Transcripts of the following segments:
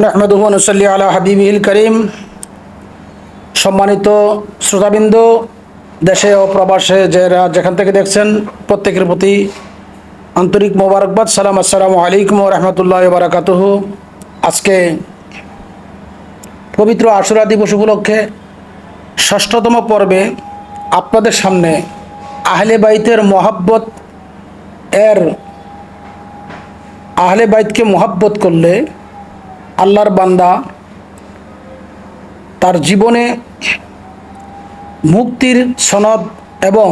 নহমদুহনসল্লি আলা হাবিবিল করিম সম্মানিত শ্রোতাবৃন্দ, দেশে ও প্রবাসে যারা যেখান থেকে দেখছেন, প্রত্যেকের প্রতি আন্তরিক মোবারকবাদ, সালাম, আসসালামু আলাইকুম রহমতুল্লাহ বারাকাতুহ। আজকে পবিত্র আশুরা দিবস উপলক্ষে ষষ্ঠতম পর্বে আপনাদের সামনে আহলে বাইতের মহাব্বত এর আহলে বাইতকে মহাব্বত করলে আল্লাহর বান্দা তার জীবনে মুক্তির সনদ এবং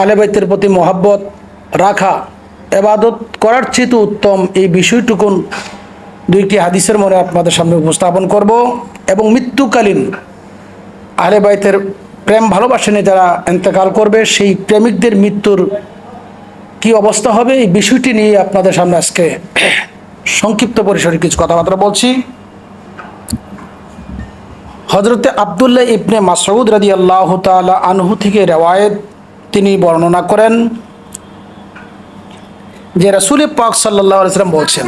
আলেবাইতের প্রতি মহাব্বত রাখা, এবাদত করার চেয়ে উত্তম এই বিষয়টুকুন দুইটি হাদিসের মনে আপনাদের সামনে উপস্থাপন করব এবং মৃত্যুকালীন আহলে বাইতের প্রেম ভালোবাসা নিয়ে যারা এন্তেকাল করবে, সেই প্রেমিকদের মৃত্যুর কি অবস্থা হবে? এই বিষয়টি নিয়ে আপনাদের সামনে আজকে সংক্ষিপ্ত পরিসরে কিছু কথাবার্তা বলছি। হজরতে আবদুল্লাহ ইবনে মাসউদ রাদি আল্লাহ তালা আনহু থেকে রেওয়ায়ত তিনি বর্ণনা করেন যে রসুল পাক সাল্লাহ আলসালাম বলছেন,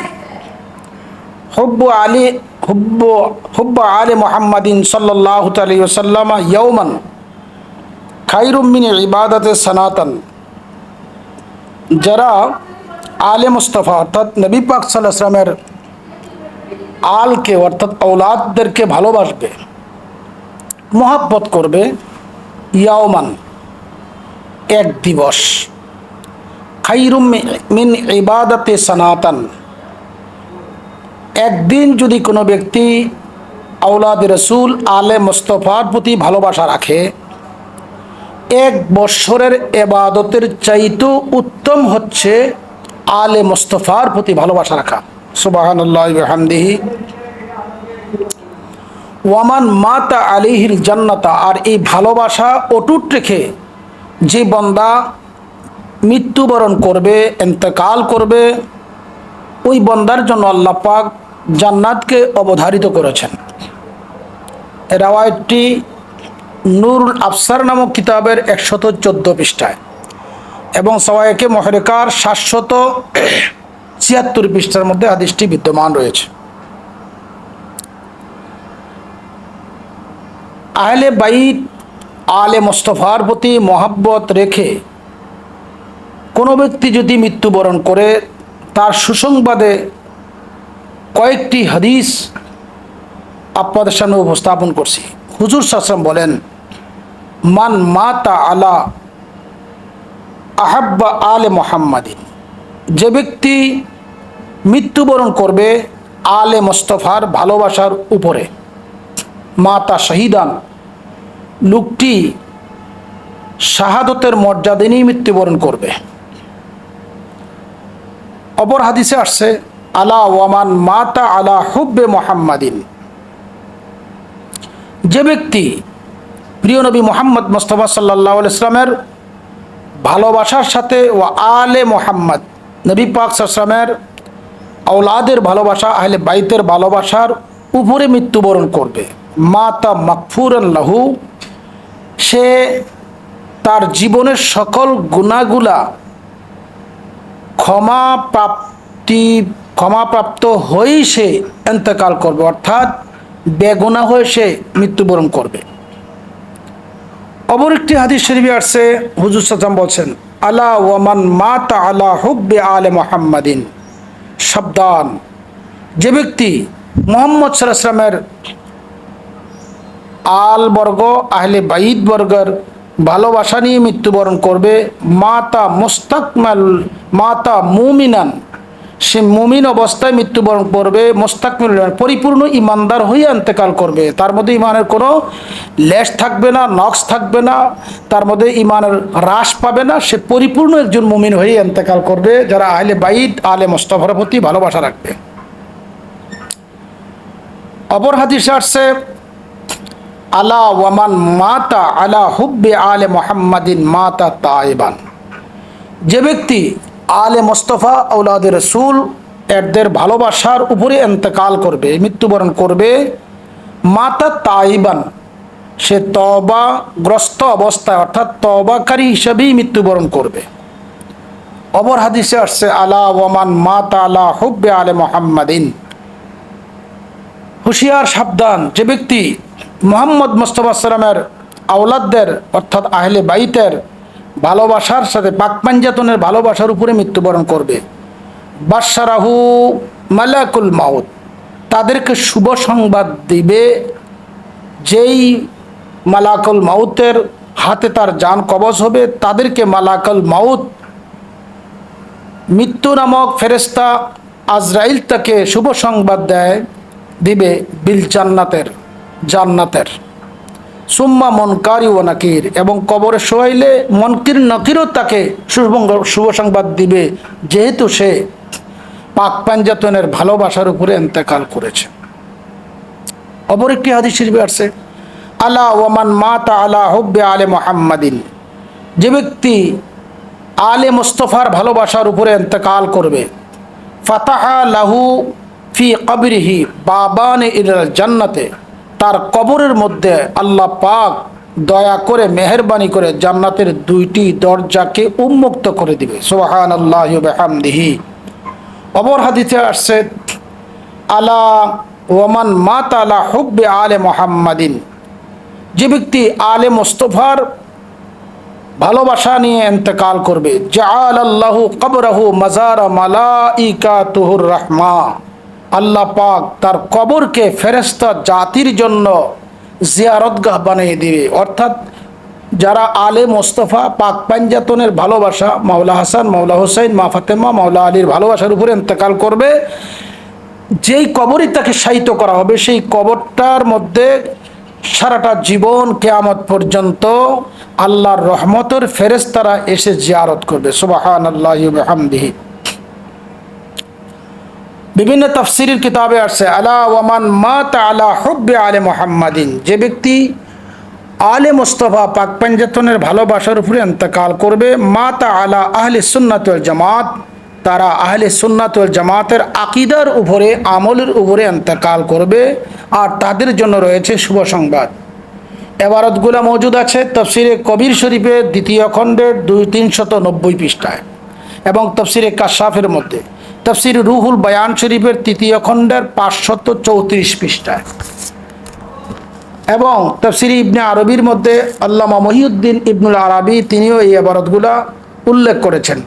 হুব্ব আলী, হুব্ব হুব্ব আলী মোহাম্মদিন সাল্লাহ তালিয়াল্লাম ইয়ৌমান খাইরুমিন ইবাদতে সনাতন। যারা আলে মুস্তফা, অর্থাৎ নবী পাক সাল্লামের আলকে, অর্থাৎ ঔলাদদেরকে ভালোবাসবে, মহাব্বত করবে ইয়াওমান, এক দিবস। খাইরুম মিন ইবাদতে সনাতন, একদিন যদি কোনো ব্যক্তি আউলাদ রসুল আলে মুস্তফার প্রতি ভালোবাসা রাখে, এক বৎসরের এবাদতের চাইতেও উত্তম হচ্ছে আলে মোস্তফার প্রতি ভালোবাসা রাখা। সুবাহানল্লাহামদিহি ওয়ামান মাতা আলিহির জান্নাতা, আর এই ভালোবাসা অটুট রেখে যে বন্দা মৃত্যুবরণ করবে, এন্তেকাল করবে, ওই বন্দার জন্য আল্লাহ পাক জান্নাতকে অবধারিত করেছেন। রাওয়ায়তটি নুরুল আফসার নামক কিতাবের একশত চোদ্দ পৃষ্ঠায়। এবং সবাইকে মহরেকার সাতশত ছিয়াত্তর পৃষ্ঠার মধ্যে হাদিসটি বিদ্যমান রয়েছে। আহলে বাইত, আলে মোস্তফার প্রতি মহাব্বত রেখে কোনো ব্যক্তি যদি মৃত্যুবরণ করে, তার সুসংবাদে কয়েকটি হাদিস আপনাদের সামনে উপস্থাপন করছি। হুজুর সাসম বলেন, মান মাতা আলা আহাব্বা আলে মোহাম্মদিন। যে ব্যক্তি মৃত্যুবরণ করবে আলে মোস্তফার ভালোবাসার উপরে। মাতা শহীদান। লোকটি শাহাদতের মর্যাদা নিয়ে মৃত্যুবরণ করবে। অপর হাদিসে আসছে, আলা ওয়ামান মাতা আলা হুব্বে মোহাম্মদিন। যে ব্যক্তি প্রিয় নবী মোহাম্মদ মোস্তফা সাল্লাহ ইসলামের ভালোবাসার সাথে ও আলে মোহাম্মদ। নবী পাক সাল্লামের আওলাদের ভালোবাসা, আহলে বাইতের ভালোবাসার উপরে মৃত্যুবরণ করবে। মাতা মাকফুর লাহু, সে তার জীবনের সকল গুণাগুলা ক্ষমা প্রাপ্তি ক্ষমাপ্রাপ্ত হয়েই সে এন্তেকাল করবে, অর্থাৎ বেগুনা হয়ে সে মৃত্যুবরণ করবে। অপর একটি হাদিস শরীফে আসছে, হুজুর সাজাম বলছেন, আলা ওয়ামান মাতা আলা হুব্বে আলে মোহাম্মদিন। সাবধান। যে ব্যক্তি মোহাম্মদ সাল্লামের আল বর্গ, আহলে বাইদ বর্গের ভালোবাসা নিয়ে মৃত্যুবরণ করবে, মাতা মোস্তাকমাল, মাতা মুমিনান সে মুমিন অবস্থায় মৃত্যুবরণ করবে, মোস্তাকমিল পরিপূর্ণ ইমানদার হয়ে অন্তেকাল করবে। তার মধ্যে ইমানের কোনো লেশ থাকবে না, নক্স থাকবে না, তার মধ্যে ইমানের হ্রাস পাবে না। সে পরিপূর্ণ একজন মুমিন হয়ে অন্তেকাল করবে, যারা আহলে বাইদ আলে মোস্তফার প্রতি ভালোবাসা রাখবে। অপর হাদিসে আসছে, আলা ওয়ামান মাতা আলা হুব্বে আলে মোহাম্মদিন মাতা তাইবান। যে ব্যক্তি আলে মোস্তফা আউলাদ রসুল এরদের ভালোবাসার উপরে এন্তেকাল করবে, মৃত্যুবরণ করবে। মাতা তাইবান, সে তবাগ্রস্ত অবস্থায়, অর্থাৎ তবাকারী হিসেবেই মৃত্যুবরণ করবে। অবর হাদিসে আসছে, আলা ওয়ামান মাতা আলা হুব্বে আলে মোহাম্মদিন। হুঁশিয়ার, সাবধান, যে ব্যক্তি মোহাম্মদ মোস্তফা সালামের আওলাদদের, অর্থাৎ আহলে বাইতের ভালোবাসার সাথে পাকপাঞ্জাতনের ভালোবাসার উপরে মৃত্যুবরণ করবে। বাদশারাহু মালাকুল মাউত। তাদেরকে শুভ সংবাদ দিবে। যেই মালাকুল মাউতের হাতে তার যান কবজ হবে, তাদেরকে মালাকুল মাউত মৃত্যু নামক ফেরেস্তা আজরাইল তাকে শুভ সংবাদ দেয়, দিবে বিল জান্নাতের জান্নাতের। সুম্মা মনকারি ও নাকির, এবং কবরে শোয়াইলে মনকির নকিরও তাকে শুভ শুভ সংবাদ দিবে, যেহেতু সে পাক পাঞ্জাতনের ভালোবাসার উপরে এন্তেকাল করেছে। অপর একটি হাদিস শরীফে আলা ওয়ামান মাতা আলা হব্বে আলে মোহাম্মদিন যে ব্যক্তি আলে মুস্তফার ভালোবাসার উপরে এন্তেকাল করবে। ফাতাহা লাহু ফি কবরিহি বাবান ইল জান্নাতে তার কবরের মধ্যে আল্লাহ পাক দয়া করে, মেহরবানি করে জান্নাতের দুইটি দরজাকে উন্মুক্ত করে দিবে। সোহান আল্লাহ হামদিহি অপর হাদিতে আসছে, আলা ওমান মাত আলা হুব্বে আলে মোহাম্মদিন। যে ব্যক্তি আলে মোস্তফার ভালোবাসা নিয়ে এন্তেকাল করবে জাআল আল্লাহু কবরাহু মাজার মালাইকা তুহুর রহমা। আল্লাহ পাক তার কবরকে ফেরেস্তা জাতির জন্য জিয়ারতগাহ বানিয়ে দিবে। অর্থাৎ যারা আলে মোস্তফা, পাক পাঞ্জাতনের ভালোবাসা, মাওলা হাসান, মাওলা হোসেন মা ফাতেমা, মাওলা আলীর ভালোবাসার উপরে এন্তেকাল করবে। যেই কবরই তাকে সাহিত্য করা হবে, সেই কবরটার মধ্যে সারাটা জীবন কেয়ামত পর্যন্ত আল্লাহর রহমতের ফেরেস্তারা এসে জিয়ারত করবে। সুবাহান আল্লাহ হামদিহি বিভিন্ন তফসিরের কিতাবে আসছে, আলা ওয়ামান মাত আলা হব্বে আলে মোহাম্মদিন। যে ব্যক্তি আলে মুস্তফা পাক পাঞ্জাতনের ভালোবাসার উপরে এন্তকাল করবে, মাতা আলা আহলে সুন্নাতুল জামাত। তারা আহলে সুন্নাতুল জামাতের আকিদার উপরে, আমলের উপরে এন্তকাল করবে আর তাদের জন্য রয়েছে শুভ সংবাদ। এবারতগুলো মজুদ আছে, তফসিরে কবির শরীফের দ্বিতীয় খণ্ডের দুই তিনশত নব্বই পৃষ্ঠায় এবং তফসিরে কাশাফের মধ্যে। তফসির রুহুল বয়ান শরীফের তৃতীয় খণ্ডের পাঁচশত চৌত্রিশ পৃষ্ঠায়। এবং তফসির ইবনে আরবির মধ্যে আল্লামা মহিউদ্দিন ইবনুল আরবি তিনিও এই আবারতগুলা উল্লেখ করেছেন।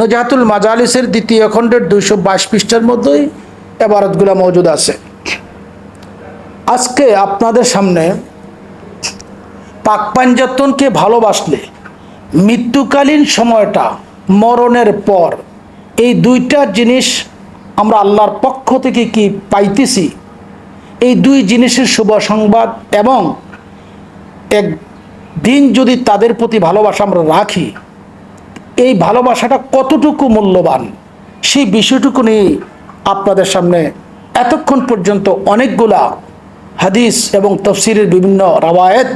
নজাতুল মাজালিসের দ্বিতীয় খণ্ডের দুইশো বাইশ পৃষ্ঠার মধ্যেই এবারতগুলা মজুদ আছে। আজকে আপনাদের সামনে পাক পাঞ্জাতনকে ভালোবাসলে মৃত্যুকালীন সময়টা মরণের পর এই দুইটা জিনিস আমরা আল্লাহর পক্ষ থেকে কি পাইতেছি? এই দুই জিনিসের শুভ সংবাদ এবং এক দিন যদি তাদের প্রতি ভালোবাসা আমরা রাখি, এই ভালোবাসাটা কতটুকু মূল্যবান? সেই বিষয়টুকু নিয়ে আপনাদের সামনে এতক্ষণ পর্যন্ত অনেকগুলা হাদিস এবং তফসিরের বিভিন্ন রাওয়ায়েত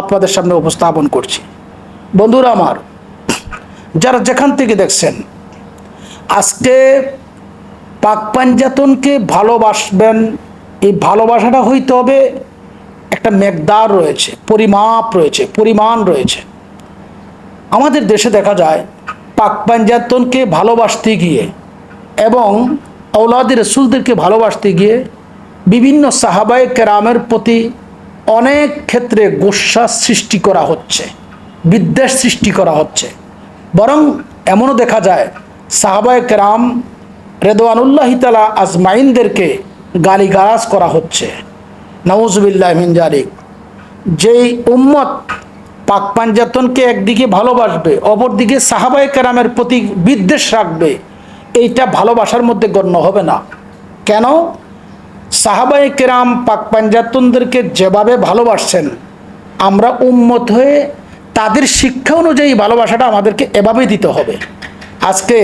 আপনাদের সামনে উপস্থাপন করছি। বন্ধুরা আমার, যারা যেখান থেকে দেখছেন আজকে পাক পাঞ্জাতনকে ভালোবাসবেন, এই ভালোবাসাটা হইতে হবে একটা মেঘদার রয়েছে, পরিমাপ রয়েছে, পরিমাণ রয়েছে। আমাদের দেশে দেখা যায় পাক পাঞ্জাতনকে ভালোবাসতে গিয়ে এবং ঔলাদি রসুলদেরকে ভালোবাসতে গিয়ে বিভিন্ন সাহাবায় কেরামের প্রতি অনেক ক্ষেত্রে গোস্বা সৃষ্টি করা হচ্ছে, বিদ্বেষ সৃষ্টি করা হচ্ছে। বরং এমনও দেখা যায় সাহাবায় কেরাম রেদওয়ানুল্লাহ তালা আজমাইনদেরকে গালিগালাজ করা হচ্ছে। নওয়াজবিল্লাহ মিনজারিক যেই উম্মত পাক পাঞ্জাতনকে একদিকে ভালোবাসবে, অপরদিকে সাহাবায় কেরামের প্রতি বিদ্বেষ রাখবে, এইটা ভালোবাসার মধ্যে গণ্য হবে না। কেন? সাহাবাই কেরাম পাক পাঞ্জাতনদেরকে যেভাবে ভালোবাসছেন, আমরা উন্মত হয়ে তাদের শিক্ষা অনুযায়ী ভালোবাসাটা আমাদেরকে এভাবেই দিতে হবে। আজকে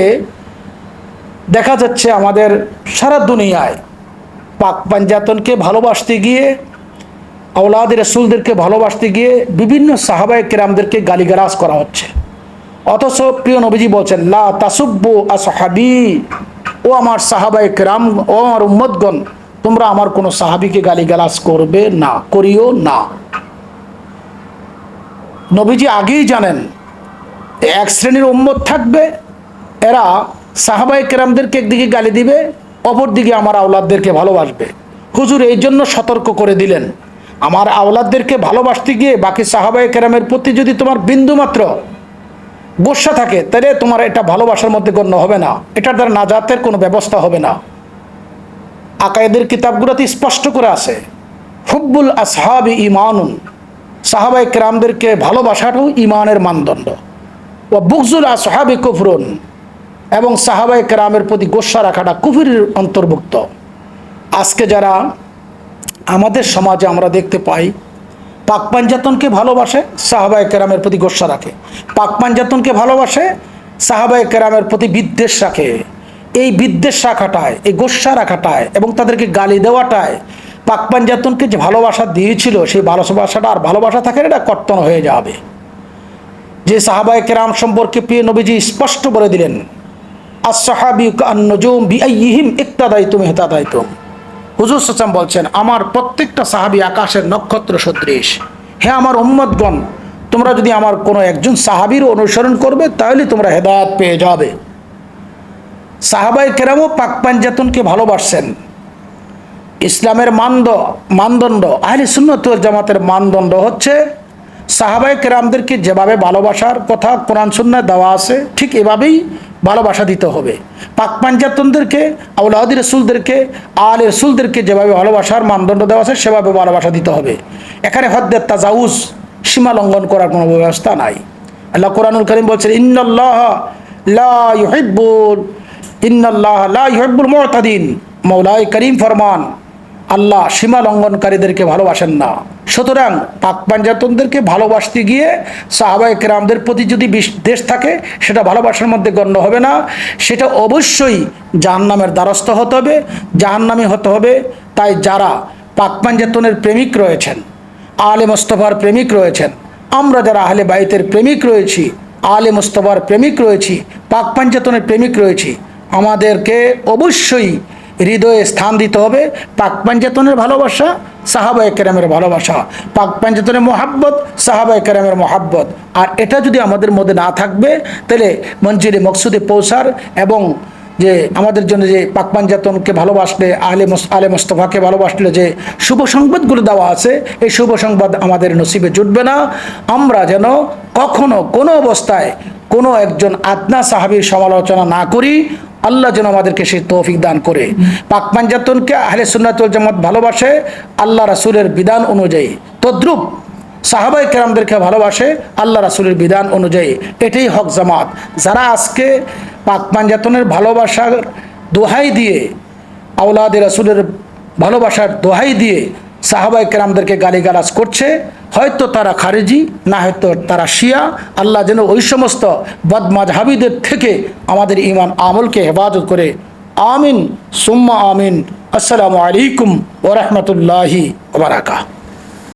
দেখা যাচ্ছে আমাদের সারা দুনিয়ায় পাক পাঞ্জাতনকে ভালোবাসতে গিয়ে, আওলাদ রসুলদেরকে ভালোবাসতে গিয়ে বিভিন্ন সাহাবায় কেরামদেরকে গালিগালাজ করা হচ্ছে। অথচ প্রিয় নবীজি বলছেন, লা তাসুব্বু আসহাবি ও আমার সাহাবায় কেরাম, ও আমার উম্মদগণ তোমরা আমার কোনো সাহাবিকে গালিগালাজ করবে না, করিও না। নবীজি আগেই জানেন, এক শ্রেণির উম্মত থাকবে এরা সাহাবাই কেরামদেরকে একদিকে গালি দিবে অপর দিকে আমার আওলাদদেরকে ভালোবাসবে। হুজুর, এই জন্য সতর্ক করে দিলেন। আমার আওলাদদেরকে ভালোবাসতে গিয়ে বাকি সাহাবাই কেরামের প্রতি যদি তোমার বিন্দুমাত্র গোসা থাকে, তাহলে তোমার এটা ভালোবাসার মধ্যে গণ্য হবে না। এটার দ্বারা নাজাতের কোনো ব্যবস্থা হবে না। আকায়েদের কিতাবগুলোতে স্পষ্ট করে আছে, হুব্বুল আসহাবি ইমানুন। সাহাবাই কেরামদেরকে ভালোবাসাটাও ইমানের মানদণ্ড। ও বুকজুল আসহাবি কুফরুন। এবং সাহাবাই কেরামের প্রতি গোসা রাখাটা কুফুরের অন্তর্ভুক্ত। আজকে যারা আমাদের সমাজে আমরা দেখতে পাই, পাক পাঞ্জাতনকে ভালোবাসে, সাহাবায় কেরামের প্রতি গোসা রাখে। পাক পাঞ্জাতনকে ভালোবাসে, সাহাবায় কেরামের প্রতি বিদ্বেষ রাখে। এই বিদ্বেষ রাখাটায়, এই গোসা রাখাটায় এবং তাদেরকে গালি দেওয়াটায় পাক পাঞ্জাতনকে যে ভালোবাসা দিয়েছিল, সেই ভালোবাসাটা আর ভালোবাসা থাকে এটা কর্তন হয়ে যাবে। যে সাহাবায় কেরাম সম্পর্কে প্রিয় নবীজি স্পষ্ট বলে দিলেন বলছেন, আমার প্রত্যেকটা সাহাবি আকাশের নক্ষত্র সদৃশ। হ্যাঁ আমার উম্মতগণ, তোমরা যদি আমার কোনো একজন সাহাবির অনুসরণ করবে, তাহলে তোমরা হেদায়ত পেয়ে যাবে। সাহাবাই কেরামও পাক পাঞ্জাতনকে ভালোবাসছেন। ইসলামের মানদ, মানদণ্ড, আহলে সুন্নত ওয়াল জামাতের মানদণ্ড হচ্ছে সাহাবাই কেরামদেরকে যেভাবে ভালোবাসার কথা কোরআন, সুন্নায় দেওয়া আছে, ঠিক এভাবেই ভালোবাসা দিতে হবে। পাক পাঞ্জাতনদেরকে আউলাদি রসুলদেরকে, আল রসুলদেরকে যেভাবে ভালোবাসার মানদণ্ড দেওয়া আছে, সেভাবে ভালোবাসা দিতে হবে। এখানে হদ্দের তাজাউজ সীমা লঙ্ঘন করার কোনো ব্যবস্থা নাই। আল্লাহ কোরআনুল করিম বলছেন ইউহিব্বুল ইন্নাল্লাহ লা ইউহিব্বুল মুতাদিন। মৌলাই করিম ফরমান আল্লাহ সীমা লঙ্ঘনকারীদেরকে ভালোবাসেন না। সুতরাং পাক পাঞ্জাতনদেরকে ভালোবাসতে গিয়ে সাহাবাই কেরামদের প্রতি যদি দেশ থাকে, সেটা ভালোবাসার মধ্যে গণ্য হবে না। সেটা অবশ্যই জাহান্নামের দ্বারস্থ হতে হবে, জাহান্নামি হতে হবে। তাই যারা পাক পাঞ্জাতনের প্রেমিক রয়েছেন, আলে মোস্তফার প্রেমিক রয়েছেন, আমরা যারা আহলে বাইতের প্রেমিক রয়েছি, আলে মোস্তফার প্রেমিক রয়েছি, পাক পাঞ্জাতনের প্রেমিক রয়েছি, আমাদেরকে অবশ্যই হৃদয়ে স্থান দিতে হবে। পাক পাঞ্জাতনের ভালোবাসা সাহাবায় কেরামের ভালোবাসা। পাক পাঞ্জাতনের মোহাব্বত সাহাবা একরামের মোহাব্বত। আর এটা যদি আমাদের মধ্যে না থাকবে, তাহলে মঞ্জিলে মকসুদে পৌঁছার এবং যে আমাদের জন্য যে পাক পাঞ্জাতনকে ভালোবাসলে মস আলে মোস্তফাকে ভালোবাসলে যে শুভ সংবাদগুলো দেওয়া আছে, এই শুভ সংবাদ আমাদের নসিবে জুটবে না। আমরা যেন কখনো কোনো অবস্থায় কোনো একজন আদনা সাহাবির সমালোচনা না করি। আল্লাহ যেন আমাদেরকে সেই তৌফিক দান করে। পাক পাঞ্জাতনকে আহলে সুন্নাতুল জামাত ভালোবাসে, আল্লাহ রাসুলের বিধান অনুযায়ী। তদ্রুপ সাহাবাই কেরামদেরকে ভালোবাসে, আল্লাহ রাসুলের বিধান অনুযায়ী। এটাই হক জামাত। যারা আজকে পাক পাঞ্জাতনের ভালোবাসার দোহাই দিয়ে আউলাদ রাসুলের ভালোবাসার দোহাই দিয়ে সাহাবাই কেরামদেরকে গালিগালাজ করছে হয়তো তারা খারেজি, না হয়তো তারা শিয়া। আল্লাহ যেন ওই সমস্ত বদমাজহাবিদের থেকে আমাদের ইমান আমলকে হেফাজত করে। আমিন, সুম্মা আমিন। আসসালামু আলাইকুম ওরহমতুল্লাহি ওবরাকা